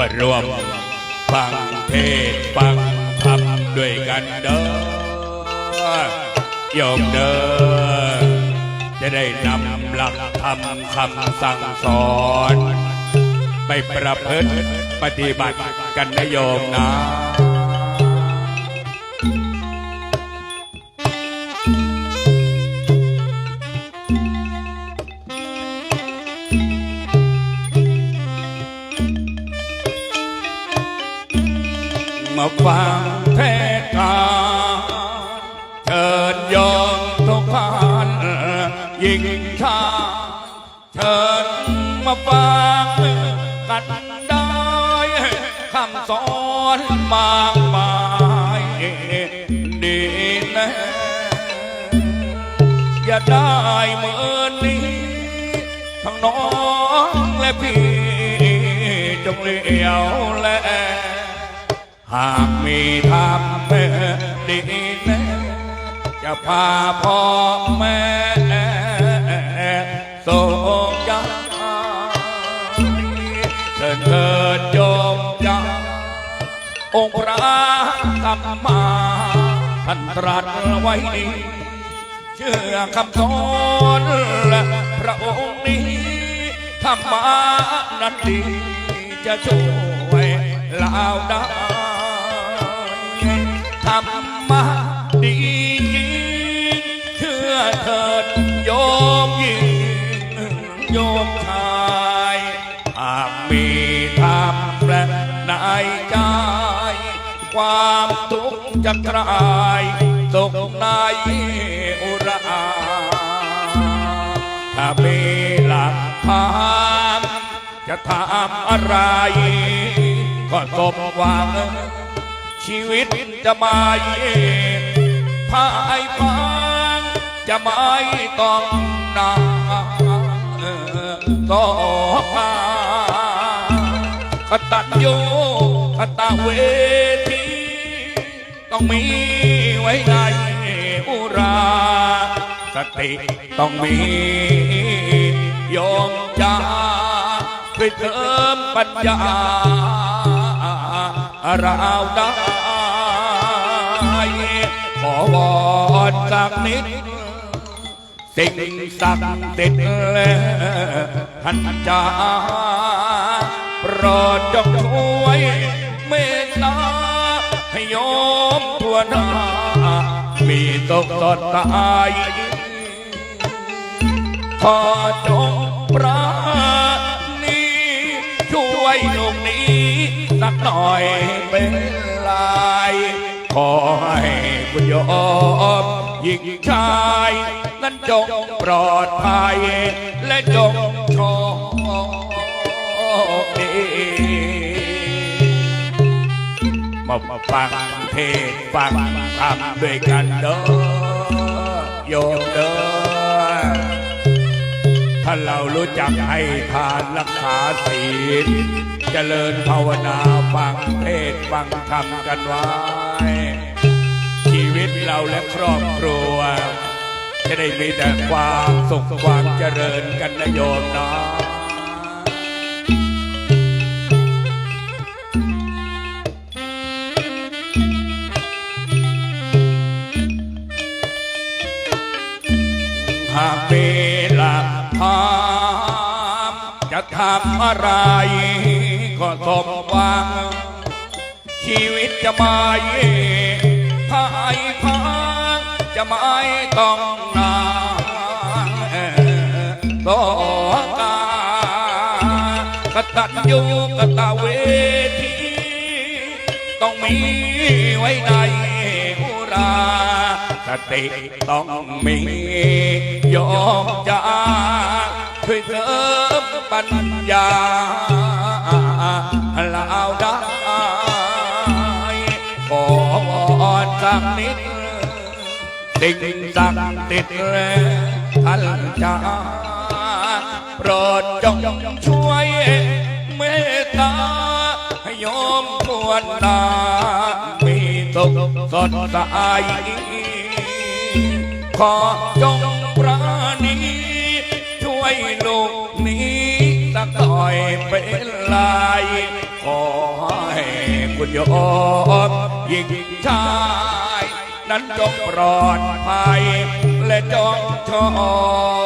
มารวมฟังเทศฟังธรรมด้วยกันเด้อโยมเด้อจะได้นำหลักธรรมคำสั่งสอน ไปประพฤติปฏิบัติกันนะโยมนะ ฟังเทศนาเชิญโยมทุกท่านยิ่งชาเชิญมาฟังกันได้คำสอนมากมายดีนะอย่าได้เมื่อ จะพาพ่อแม่ส่งใจเชิญเถิดโยมจ้าองค์พระสัมมาท่านตรัสไว้ดีเชื่อคำสอนและพระองค์นี้ธรรมะนั้นดีจะช่วยลาวได้ธรรมะดี เธอเถิดโยมหญิงโยมชายหากมีธรรมและในใจ ความทุกข์จะคลายสุขในอุราถ้ามีหลักฐานจะทำอะไร ก็สมหวัง ชีวิตจะไม่พ่ายพัง จะไม่ต้องนาต่อมาตัญญูกตเวทีต้องมีไว้ในอุราสติต้องมีโยมจาเพื่อเติมปัญญาเราได้ขอวอนสักนิด สิ่งศักดิ์สิทธิ์และท่านจาโปรดจงช่วยเมตตาให้โยมทั่วหน้ามีตกตอนตายขอจงปราณีช่วยลูกนี้สักหน่อยเป็นลาย ขอให้คุณโยมหญิงชายนั้นจงปลอดภัย และจงโชคดีมาฟังเทศน์ฟังธรรมด้วยกันเด้อโยมเด้อถ้าเรารู้จักให้ทานรักษาศีลเจริญภาวนาฟังเทศฟังธรรมกันไว้ชีวิ ตเราและครอบครัว จะได้มีแต่ความสุขความเจริญกันนะโยมนะหากมีหลักฐานจะทำอะไรก็สมหวังชีวิตจะไม่พ่ายพัง จะไม่ต้องนาต่อกากตัญญูกตาเวทีต้องมีไว้ในอุราสติต้องมียอมจาช่วยเสริมปัญญาลาวได้ขอวอนสักนิด สิ่งศักดิ์สิทธิ์ท่านจาโปรดจงช่วยเมตตาให้โยมควรนามีสุขสดใสขอจงปราณีช่วยลูกนี้สักหน่อยเป็นลายขอโยมหญิงชาย นั้นจงปลอดภัยและจงชอบ